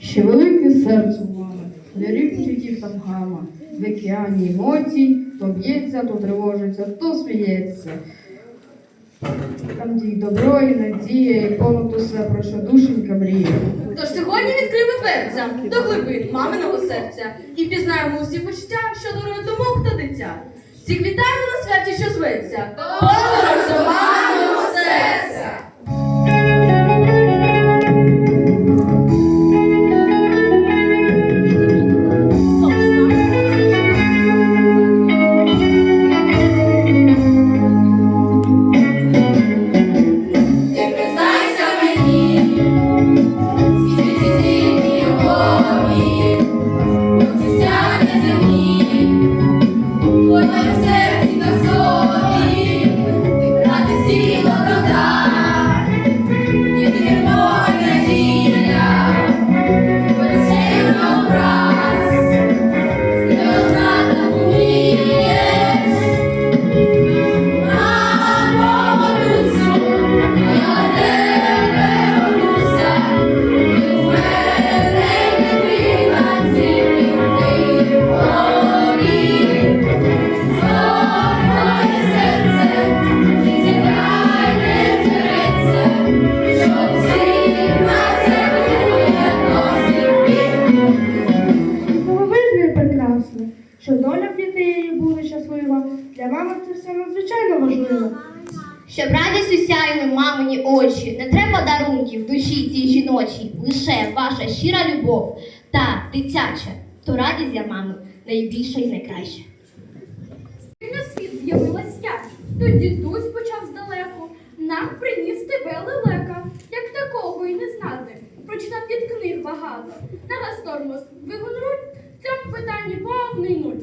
Ще велике серце у мами, для рівчиків там гама, в океані емоцій, то б'ється, то тривожиться, то сміється. Там дій добро і надія, і понад усе про що душенька мріє. Тож сьогодні відкриємо дверця до глибин маминого серця і пізнаємо усі почуття, що дарує думок та дитя. Всіх вітаємо на святі, що зветься. Подорож до маминого Для це все надзвичайно важливо. Щоб радістю сяяли мамині очі, не треба дарунків душі цій жіночій, лише ваша щира любов та дитяча, то радість для мами найбільша і найкраща. на світ з'явилась я. То дідусь почав здалеку. Нам приніс тебе лелека, як такого й не знати. Прочитав від книг багато. На вас тормоз вигон руль, в питанні повний нуль.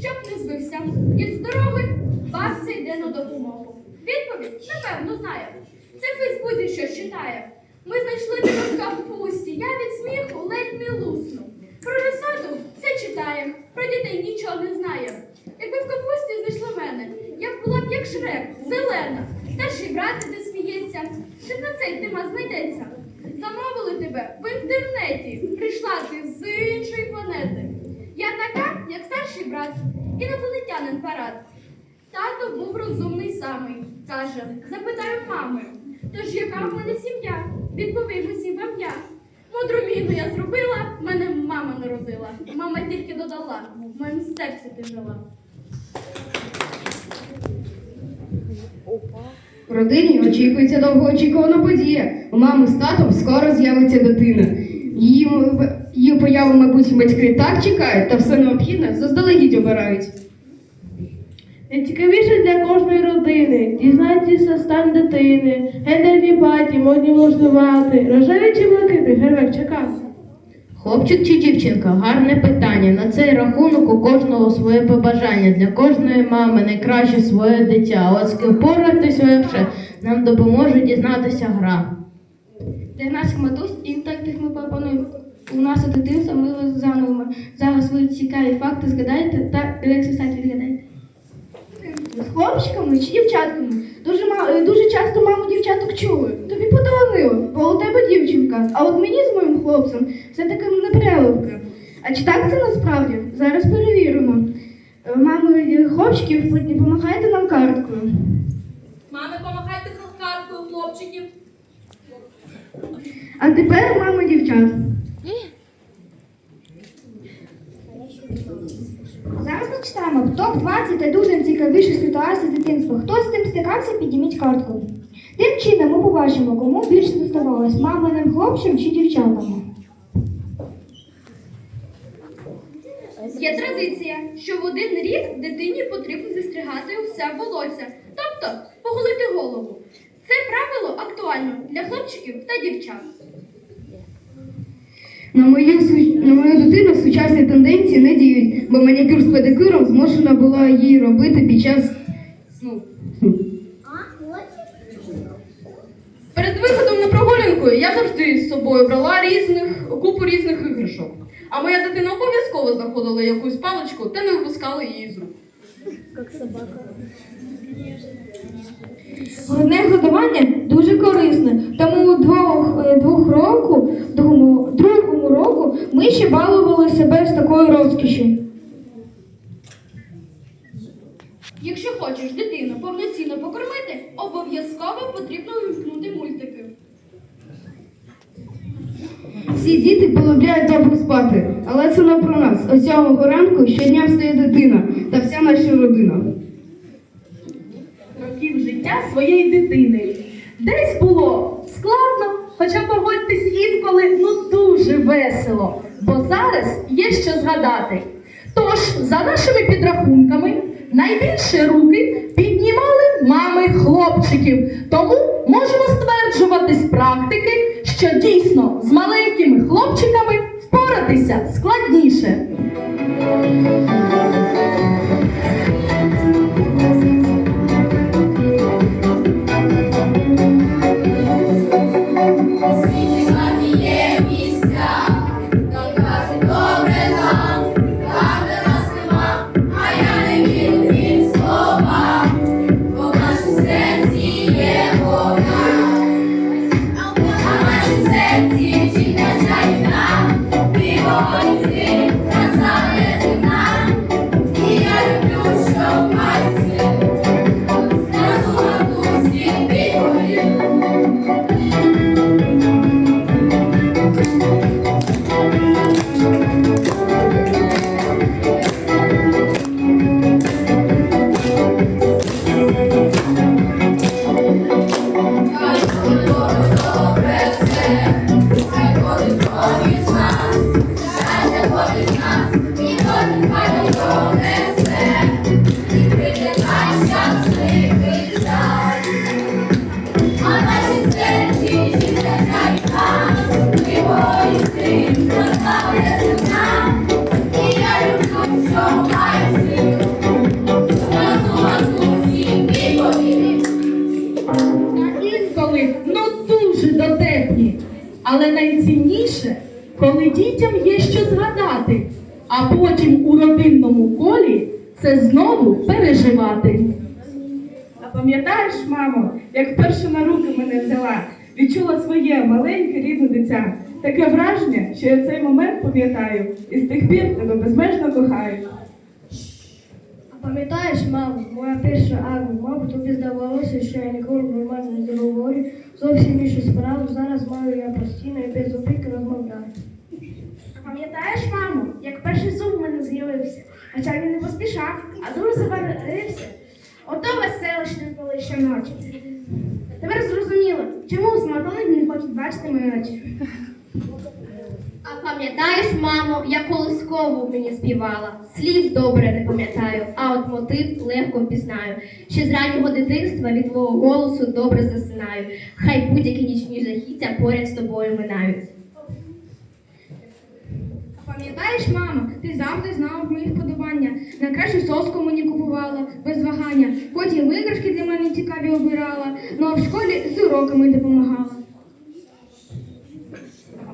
Щоб не збився дід з дороги, бабця йде на допомогу. Відповідь, напевно, знає. Це в Фейсбуці щось читає. Ми знайшли тебе в капусті, я від сміху ледь не лусну. Про розсаду все читаємо, про дітей нічого не знаємо. Якби в капусті знайшли мене, я б була б як шрек, зелена. Старший брат де сміється, чи на цей тема знайдеться. Замовили тебе в інтернеті, прийшла ти з іншої планети. Я така, як старший брат, інопланетянин парад. Тато був розумний самий, каже, запитаю мами. Тож яка в мене сім'я? Відповім усім вам я. Мудру міну я зробила, мене мама народила. Мама тільки додала, в моєму серці ти жила. В родині очікується довгоочікувана подія. У мами з татом скоро з'явиться дитина. Її, її появу, мабуть, батьки так чекають, та все необхідне заздалегідь обирають. Найцікавіше для кожної родини дізнатися стан дитини, гендерні паті, модні влаштувати, рожеві чи блакити, фейерверк чекати. Хлопчик чи дівчинка? Гарне питання. На цей рахунок у кожного своє побажання. Для кожної мами найкраще своє дитя. А От з ким поратись легше нам допоможе дізнатися гра. Для наших матусь і тактик ми пропонуємо. У нас у дитинства ми вас заново. Зараз ви цікаві факти згадаєте та ексерсайз відгадаєте. З хлопчиками чи дівчатками? Дуже мало, дуже часто маму дівчаток чули. Тобі поталанило, бо у тебе дівчинка. А от мені з моїм хлопцем все таки не. А чи так це насправді? Зараз перевіримо. Е, Мами хлопчиків, допомагайте нам карткою. Мами, помагайте нам карткою хлопчиків. А тепер мама дівчат. Зараз ми читаємо топ-20 та дуже цікавіші ситуації з дитинства. Хто з цим стикався, підніміть картку. Тим чином ми побачимо, кому більше доставалось маминим хлопцям чи дівчатам. Є традиція, що в один рік дитині потрібно зістригати усе волосся. Тобто поголити голову. Це правило актуально для хлопчиків та дівчат. На мою, на мою дитину сучасні тенденції не діють, бо манікюр з педикюром змушена була її робити під час сну. Перед виходом на прогулянку я завжди з собою брала різних купу різних іграшок. А моя дитина обов'язково знаходила якусь паличку та не випускала її з рук. Грудне годування дуже корисне, тому двох, е, двох року, другому, другому року ми ще балували себе з такою розкішю. Якщо хочеш дитину повноцінно покормити, обов'язково потрібно вимкнути мультики. Всі діти полюбляють довго спати, але це не про нас. О сьомого ранку щодня встає дитина та вся наша родина. Життя своєї дитини. Десь було складно, хоча погодьтесь інколи ну дуже весело, бо зараз є що згадати. Тож, за нашими підрахунками, найбільше руки піднімали мами хлопчиків. Тому можемо стверджувати з практики, що дійсно з маленькими хлопчиками впоратися складніше. Це знову переживати. А пам'ятаєш, мамо, як вперше на руки мене взяла, відчула своє маленьке рідне дитя. Таке враження, що я цей момент пам'ятаю і з тих пір тебе безмежно кохаю. А пам'ятаєш, мамо, моя перша армія, мабуть, тобі здавалося, що я ніколи нормально не заговорю, зовсім іншу справу, зараз маю я постійно і без зупинки розмовляю. Пам'ятаєш, мамо, як перший зуб в мене з'явився, хоча він не поспішав, а дуже забарився. Ото веселощне коли щоночі. Тепер зрозуміло, чому стоматологи не хочуть бачити мої очі. А пам'ятаєш, мамо, я колискову мені співала. Слів добре не пам'ятаю, а от мотив легко впізнаю. Ще з раннього дитинства від твого голосу добре засинаю. Хай будь-які нічні жахіття поряд з тобою минають. Пам'ятаєш, мама, ти завжди знала мої вподобання. Найкращу соску мені купувала без вагання. Потім виграшки для мене цікаві обирала. Ну а в школі з уроками допомагала.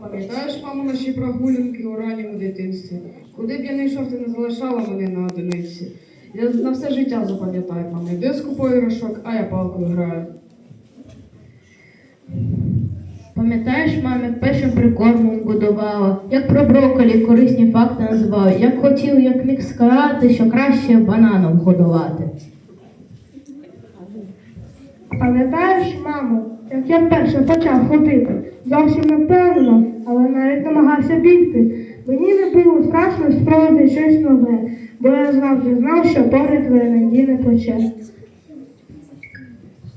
Пам'ятаєш, мамо, наші прогулянки у ранньому дитинстві? Куди б я не йшов, ти не залишала мене на одиниці. Я на все життя запам'ятаю, мамо, йди з купою іграшок, а я палкою граю. Пам'ятаєш, мам, як першим прикормом будувала, як про брокколі корисні факти називала, як хотів, як міг сказати, що краще бананом годувати. Пам'ятаєш, мамо, як я вперше почав ходити? Зовсім не впевнено, але навіть намагався бігти. Мені не було страшно спробувати щось нове, бо я завжди знав, що поряд надії не плече.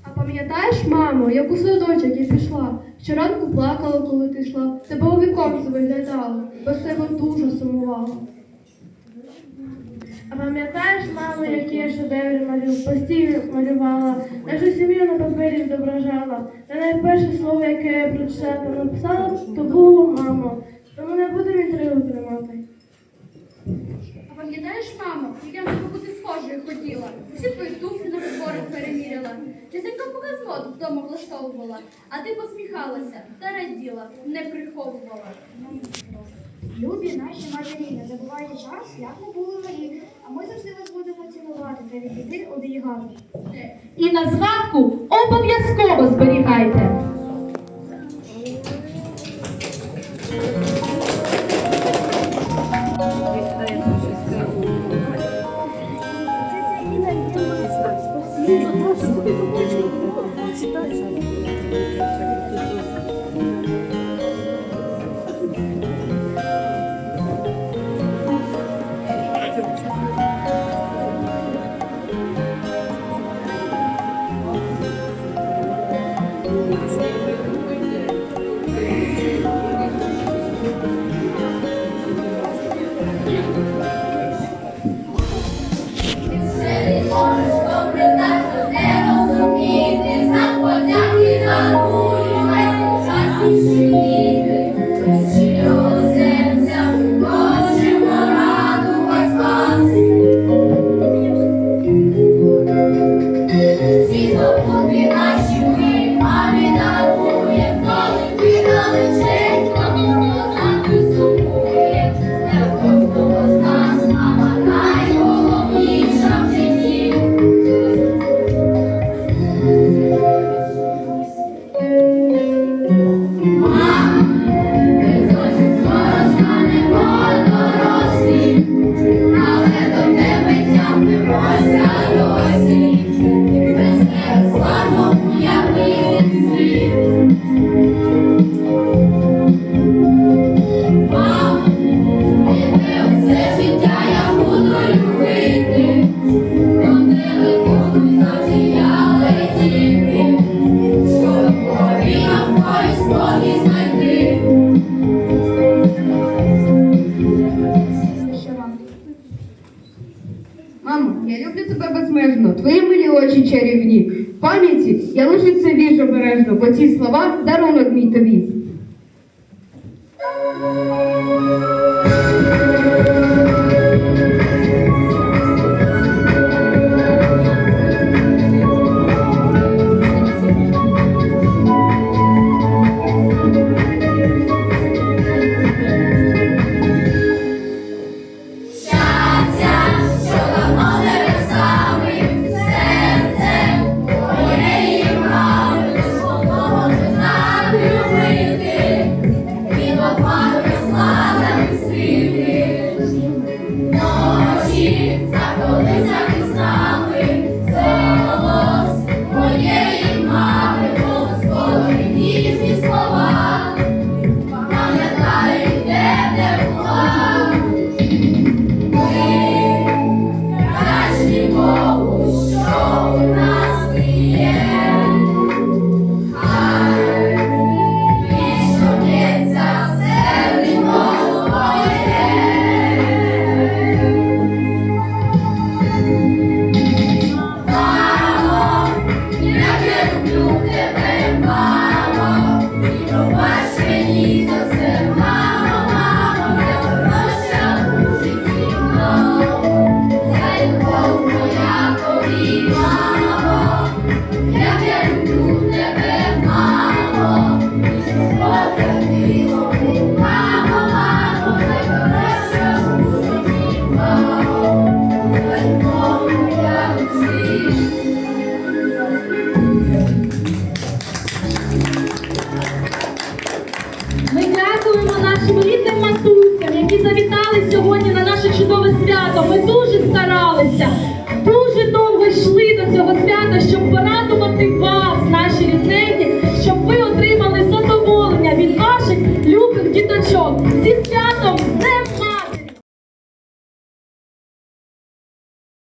А пам'ятаєш, мамо, як у садочок я пішла? Щоранку плакала, коли ти йшла, тебе у віконце виглядала, без тебе дуже сумувала. А пам'ятаєш, мамо, які я шедеври малюв, постійно малювала, нашу сім'ю на папері відображала. Та найперше слово, яке я прочитала написала, то було мамо. Тому не будемо інтригу тримати. Пам'ятаєш, мамо, як я на тебе бути схожою хотіла? Всі твої туфлі на підборах переміряла. Частенько показмо вдома влаштовувала, а ти посміхалася та раділа, не приховувала. Любі наші матері, не забувайте час, як ми були малі, а ми завжди вас будемо цінувати та від біди оберігати. І на згадку обов'язково зберігайте. Я лише це вірш обережно, бо ці слова дарунок мій тобі.